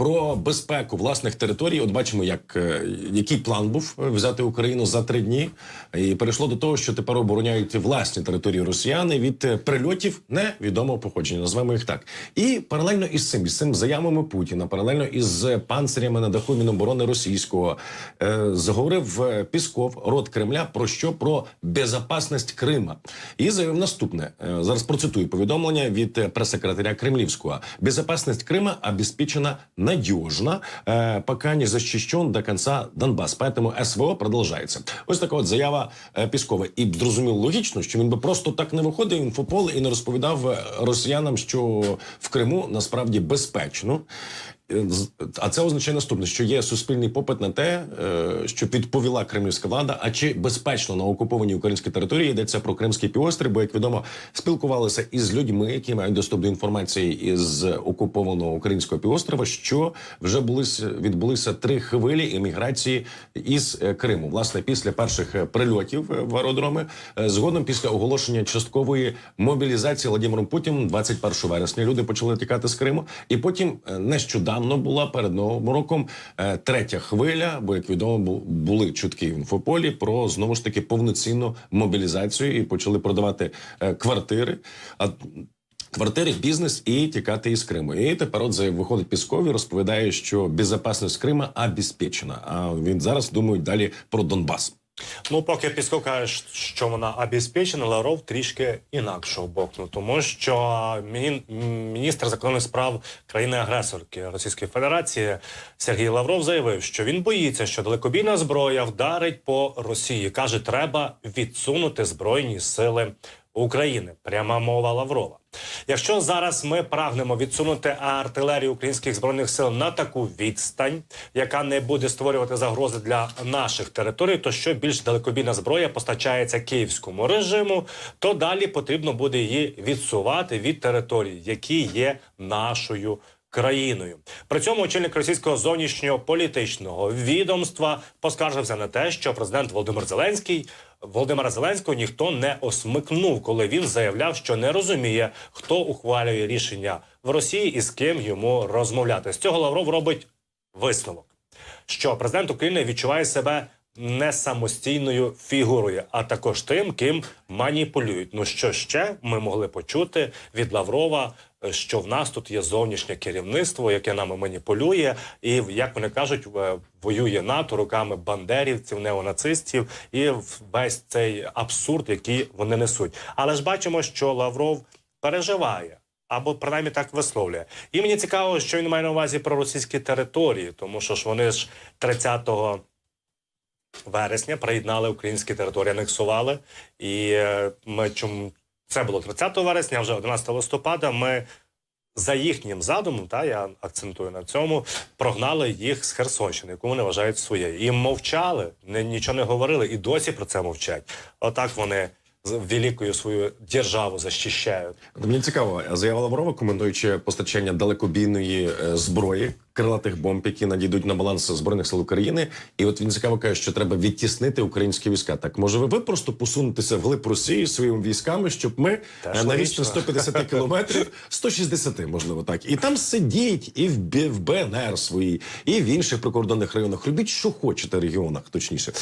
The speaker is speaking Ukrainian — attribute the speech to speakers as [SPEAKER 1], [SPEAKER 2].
[SPEAKER 1] Про безпеку власних територій, от бачимо, як е, який план був е, взяти Україну за три дні, і перейшло до того, що тепер обороняють власні території росіяни від е, прильотів невідомого походження, назвемо їх так. І паралельно із цим, із цим заявами Путіна, паралельно із панцирями на даху Міноборони російського, е, заговорив Пісков, рот Кремля, про що? Про безопасність Крима, і заявив наступне. Зараз процитую повідомлення від прес-секретаря Кремлівського: безопасність Крима обеспечена надежно, э, пока не защищен до конца Донбас. Поэтому СВО продолжается. Ось така от заява э, Піскова. І зрозуміло логічно, що він би просто так не виходив в інфополе і не розповідав е, росіянам, що в Криму насправді безпечно. Е, А це означає наступне, що є суспільний попит на те, е, що відповіла кремлівська влада. А чи безпечно на окупованій українській території йдеться про Кримський півострів? Бо як відомо, спілкувалися із людьми, які мають доступ до інформації із окупованого українського півострова, що вже були відбулися три хвилі еміграції із е, Криму. Власне, після перших прильотів в аеродроми, згодом після оголошення часткової мобілізації Владимиром Путіним 21 вересня люди почали тікати з Криму, і потім е, нещодавно була перед новим роком е, третя хвиля, бо як відомо бу- були чутки в інфополі про знову ж таки повноцінну мобілізацію і почали продавати е, квартири. А Квартири, бізнес і тікати із Криму. І тепер от виходить Пісков і розповідає, що безпечність Крима обезпечена. А він зараз думають далі про Донбас.
[SPEAKER 2] Ну, поки Піско каже, що вона обезпечена, Лавров трішки інакшого боку, тому що міністр закордонних справ країни-агресорки Російської Федерації Сергій Лавров заявив, що він боїться, що далекобійна зброя вдарить по Росії. каже, треба відсунути збройні сили України. Пряма мова Лаврова. Якщо зараз ми прагнемо відсунути артилерію українських збройних сил на таку відстань, яка не буде створювати загрози для наших територій, то що більш далекобійна зброя постачається київському режиму, то далі потрібно буде її відсувати від територій, які є нашою. Країною при цьому очільник російського зовнішнього політичного відомства поскаржився на те, що президент Володимир Зеленський Володимира Зеленського ніхто не осмикнув, коли він заявляв, що не розуміє, хто ухвалює рішення в Росії і з ким йому розмовляти. З цього Лавров робить висновок, що президент України відчуває себе не самостійною фігурою, а також тим, ким маніпулюють. Ну що ще ми могли почути від Лаврова, е, що в нас тут є зовнішнє керівництво, яке нами маніпулює, і як вони кажуть, е, воює НАТО руками бандерівців, неонацистів, і весь цей абсурд, який вони несуть. Але ж бачимо, що Лавров переживає. Або принаймні так висловлює. І мені цікаво, що він має на увазі про російські території, тому що ж вони ж 30 вересня приєднали українські території, анексували. І е, ми чому це було 30 вересня, вже 11 листопада. Ми за їхнім задумом, та я акцентую на цьому, прогнали їх з Херсонщини, яку вони вважають своєю. І мовчали, не, нічого не говорили, і досі про це мовчать. Отак вони великою свою державу захищають.
[SPEAKER 1] Мені цікаво, заява Лаврова, коментуючи постачання далекобійної е, зброї, крилатих бомб, які надійдуть на баланс збройних сил України. І от він цікаво каже, що треба відтіснити українські війська. Так може ви, ви просто посунутися вглиб Росії своїми військами, щоб ми е, на
[SPEAKER 2] логічно.
[SPEAKER 1] відстань 150 кілометрів, 160, можливо, так, і там сидіть і в, в БНР своїй, і в інших прикордонних районах. Робіть, що хочете регіонах, точніше.